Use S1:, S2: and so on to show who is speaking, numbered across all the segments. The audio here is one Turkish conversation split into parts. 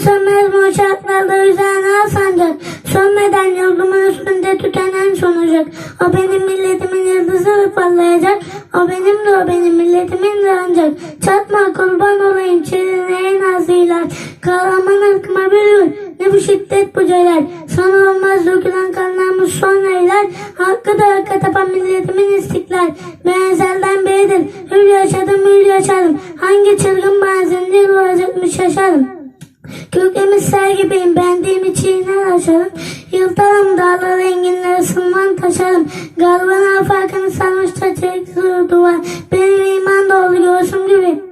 S1: sönmez bu uçaklarda üzerine sancak. Sönmeden yurdumun üstünde tütenen sonacak. O benim milletimin yıldızı ve parlayacak. O benim de o benim milletimin de ancak. Çatma kurban olayım çeline en azıyla. Kahraman ırkıma bir gün ne bu şiddet bu celal. Sana olmaz dökülen kanlarımız son eyler. Hakkı da hakka tapan milletimin istiklal. Ben ezelden beridir. Hür yaşadım hür yaşadım. Hangi çılgın bana zincir vuracakmış Köklerimiz ser gibiyim, bendiğimi çiğner aşarım. Yıltarım dağları enginleri sınman taşarım. Galvana farkını sarmış çiçek duvar. Benim iman dolu göğsüm gibi.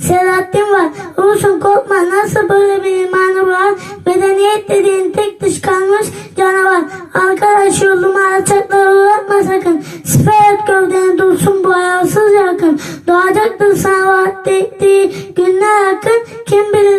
S1: Selahattin var. Olsun korkma nasıl böyle bir imanı var. Medeniyet dediğin tek dış kalmış canavar. Arkadaş yoluma alçaklara uğratma sakın. Siper gövdeni dursun bu ayarsız yakın. Doğacaktır sana vaat ettiği günler yakın. Kim bilir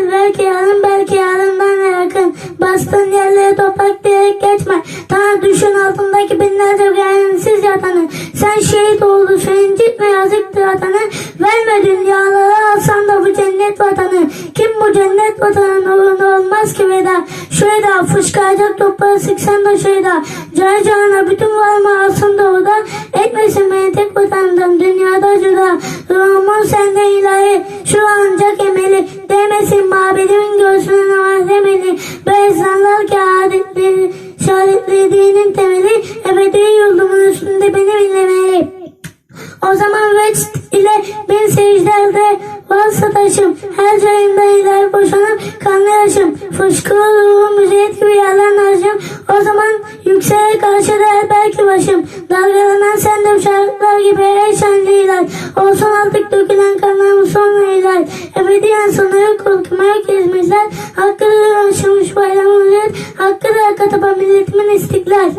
S1: diyerek geçme. Tanrı düşün altındaki binlerce gayensiz yatanı. Sen şehit oldu incitme yazıktır vatanı. Verme dünyalara alsan da bu cennet vatanı. Kim bu cennet vatanın uğrunda olmaz ki veda. Şurada fışkıracak toprağı sıksan da şurada. Cay cana bütün var mı alsın da orada. Etmesin beni tek vatandan dünyada cüda. Ruhumun sende ilahi şu ancak emeli. Demesin mabedimin göğsüne var demeli. Ben şehadetleri dinin temeli. Ebedi yurdumun üstünde beni billemeli. O zaman vecd ile bin secdelerde varsa taşım. Her cayımda iler boşanıp kanlı yaşım. Fışkı ruhum müzeyet gibi yalan harcım. O zaman yükseğe karşı der belki başım. Dalgalanan sendem şarkılar gibi ey şenli iler. Olsun artık dökülen kanlarım son iler. Ebediyen sana yok korkuma yok izmizler. Hakkı da yaşamış bayramımız. Hakkı da hakka tapan milletimin istiklal.